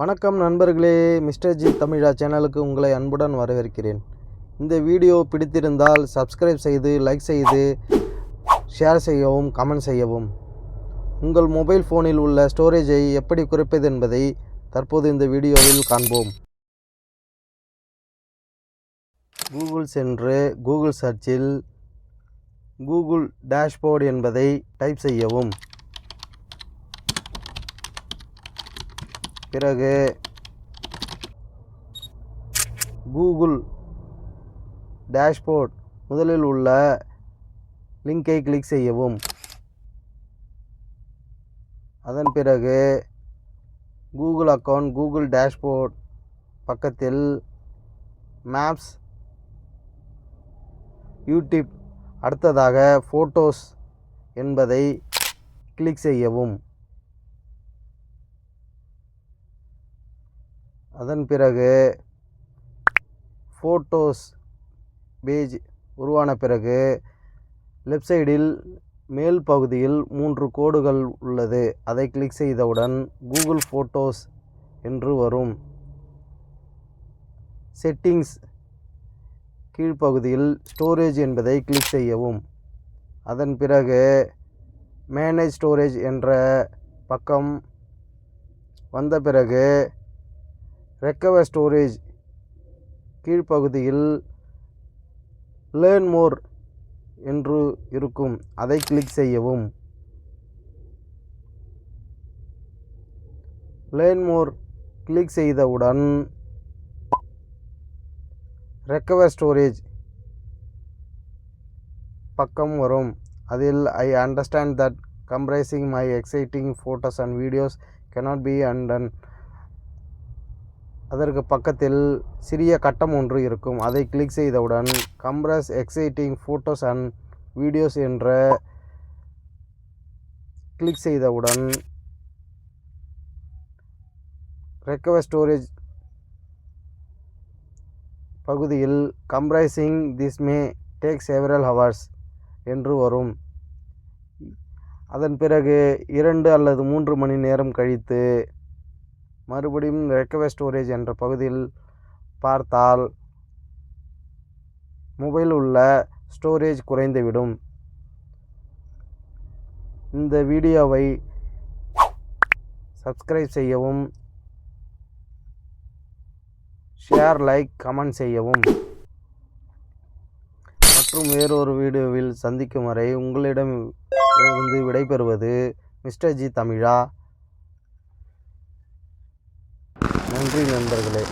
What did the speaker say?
வணக்கம் நண்பர்களே mister G தமிழா சேனலுக்கு உங்களை அன்புடன் வரவேற்கிறேன். இந்த வீடியோ பிடித்திருந்தால் சப்ஸ்கிரைப் செய்து லைக் செய்து ஷேர் செய்யவும் கமெண்ட் செய்யவும். உங்கள் மொபைல் ஃபோனில் உள்ள ஸ்டோரேஜை எப்படி குறைப்பது என்பதை தற்போது இந்த வீடியோவில் காண்போம். கூகுள் சென்று கூகுள் சர்ச்சில் கூகுள் டேஷ்போர்டு என்பதை டைப் செய்யவும். பிறகு கூகுள் டேஷ்போர்ட் முதலில் உள்ள லிங்கை கிளிக் செய்யவும். அதன் பிறகு கூகுள் அக்கௌண்ட் கூகுள் டேஷ்போர்ட் பக்கத்தில் மேப்ஸ் யூடியூப் அடுத்ததாக ஃபோட்டோஸ் என்பதை கிளிக் செய்யவும். அதன் பிறகு ஃபோட்டோஸ் பேஜ் உருவான பிறகு லெஃப்ட் சைடில் மேல் பகுதியில் மூன்று கோடுகள் உள்ளது. அதை கிளிக் செய்தவுடன் கூகுள் ஃபோட்டோஸ் என்று வரும். செட்டிங்ஸ் கீழ்ப்பகுதியில் ஸ்டோரேஜ் என்பதை கிளிக் செய்யவும். அதன் பிறகு மேனேஜ் ஸ்டோரேஜ் என்ற பக்கம் வந்த பிறகு ரெக்கவர் ஸ்டோரேஜ் கீழ்ப்பகுதியில் லேர்ன் மோர் என்று இருக்கும். அதை கிளிக் செய்யவும். லேர்ன் மோர் கிளிக் செய்தவுடன் ரெக்கவர் ஸ்டோரேஜ் பக்கம் வரும். அதில் I understand that compressing my existing photos and videos cannot be and and அதற்கு பக்கத்தில் சிறிய கட்டம் ஒன்று இருக்கும். அதை கிளிக் செய்தவுடன் compress existing photos and videos என்ற கிளிக் செய்தவுடன் ரெக்கவர் ஸ்டோரேஜ் பகுதியில் compressing this may take several hours என்று வரும். அதன் பிறகு இரண்டு அல்லது மூன்று மணி நேரம் கழித்து மறுபடியும் ரெக்கவர் ஸ்டோரேஜ் என்ற பகுதியில் பார்த்தால் மொபைல் உள்ள ஸ்டோரேஜ் குறைந்துவிடும். இந்த வீடியோவை சப்ஸ்கிரைப் செய்யவும் ஷேர் லைக் கமெண்ட் செய்யவும். மற்றும் வேறொரு வீடியோவில் சந்திக்கும் வரை உங்களிடம் இருந்து விடைபெறுவது மிஸ்டர் ஜி தமிழா. நன்றி நண்பர்களே.